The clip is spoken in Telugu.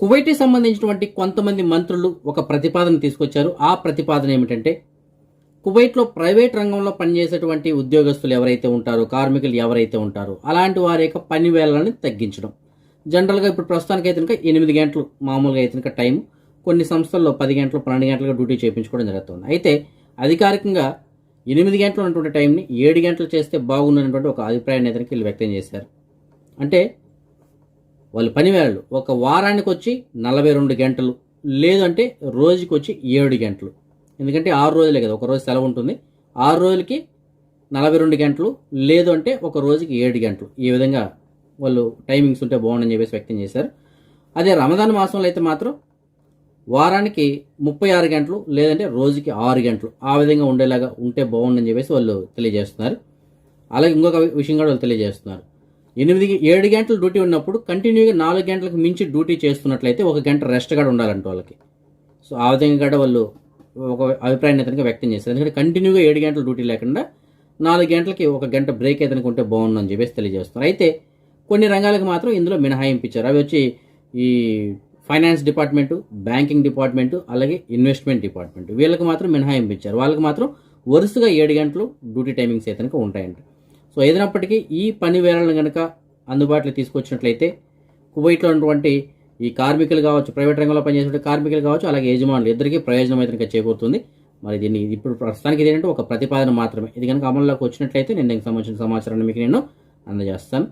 కువైట్కి సంబంధించినటువంటి కొంతమంది మంత్రులు ఒక ప్రతిపాదన తీసుకొచ్చారు. ఆ ప్రతిపాదన ఏమిటంటే కువైట్లో ప్రైవేట్ రంగంలో పనిచేసేటువంటి ఉద్యోగస్తులు ఎవరైతే ఉంటారో కార్మికులు ఎవరైతే ఉంటారో అలాంటి వారి యొక్క పని వేళలను తగ్గించడం. జనరల్గా ఇప్పుడు ప్రస్తుతానికి అయితే కనుక ఎనిమిది గంటలు మామూలుగా అయితే కనుక టైం కొన్ని సంస్థల్లో పది గంటలు పన్నెండు గంటలుగా డ్యూటీ చేయించుకోవడం జరుగుతుంది. అయితే అధికారికంగా ఎనిమిది గంటలు ఉన్నటువంటి టైంని ఏడు గంటలు చేస్తే బాగుందనేటువంటి ఒక అభిప్రాయాన్ని అయితే వీళ్ళు వ్యక్తం చేశారు. అంటే వాళ్ళు పని ఒక వారానికి వచ్చి నలభై రెండు గంటలు లేదంటే రోజుకి వచ్చి ఏడు గంటలు. ఎందుకంటే ఆరు రోజులే కదా ఒక రోజు సెలవు ఉంటుంది. ఆరు రోజులకి నలభై రెండు గంటలు లేదు అంటే ఒక రోజుకి ఏడు గంటలు. ఈ విధంగా వాళ్ళు టైమింగ్స్ ఉంటే బాగుండని చెప్పేసి వ్యక్తం చేశారు. అదే రమదాన్ మాసంలో అయితే మాత్రం వారానికి ముప్పై ఆరు గంటలు లేదంటే రోజుకి ఆరు గంటలు ఆ విధంగా ఉండేలాగా ఉంటే బాగుండని చెప్పేసి వాళ్ళు తెలియజేస్తున్నారు. అలాగే ఇంకొక విషయం కూడా వాళ్ళు తెలియజేస్తున్నారు. ఎనిమిది ఏడు గంటలు డ్యూటీ ఉన్నప్పుడు కంటిన్యూగా నాలుగు గంటలకు మించి డ్యూటీ చేస్తున్నట్లయితే ఒక గంట రెస్ట్ కూడా ఉండాలంట వాళ్ళకి. సో ఆ విధంగా కూడా వాళ్ళు ఒక అభిప్రాయాన్ని అతనికి వ్యక్తం చేశారు. ఎందుకంటే కంటిన్యూగా ఏడు గంటలు డ్యూటీ లేకుండా నాలుగు గంటలకి ఒక గంట బ్రేక్ ఏదైనా ఉంటే బాగుందని చెప్పేసి తెలియజేస్తున్నారు. అయితే కొన్ని రంగాలకు మాత్రం ఇందులో మినహాయింపించారు అవి వచ్చి ఈ ఫైనాన్స్ డిపార్ట్మెంటు బ్యాంకింగ్ డిపార్ట్మెంటు అలాగే ఇన్వెస్ట్మెంట్ డిపార్ట్మెంట్. వీళ్ళకి మాత్రం మినహాయింపించారు వాళ్ళకి మాత్రం వరుసగా ఏడు గంటలు డ్యూటీ టైమింగ్స్ అయితే ఉంటాయంట. సో ఏదైనప్పటికీ ఈ పని వేళలను కనుక అందుబాటులో తీసుకొచ్చినట్లయితే కువైట్లో ఉన్నటువంటి ఈ కార్మికులు కావచ్చు ప్రైవేట్ రంగంలో పనిచేసే కార్మికులు కావచ్చు అలాగే యజమానులు ఇద్దరికీ ప్రయోజనం అయితే కనుక చేకూరుతుంది. మరి దీన్ని ఇప్పుడు ప్రస్తుతానికి ఇది ఏంటంటే ఒక ప్రతిపాదన మాత్రమే. ఇది కనుక అమల్లోకి వచ్చినట్లయితే నేను దీనికి సంబంధించిన సమాచారాన్ని మీకు నేను అందజేస్తాను.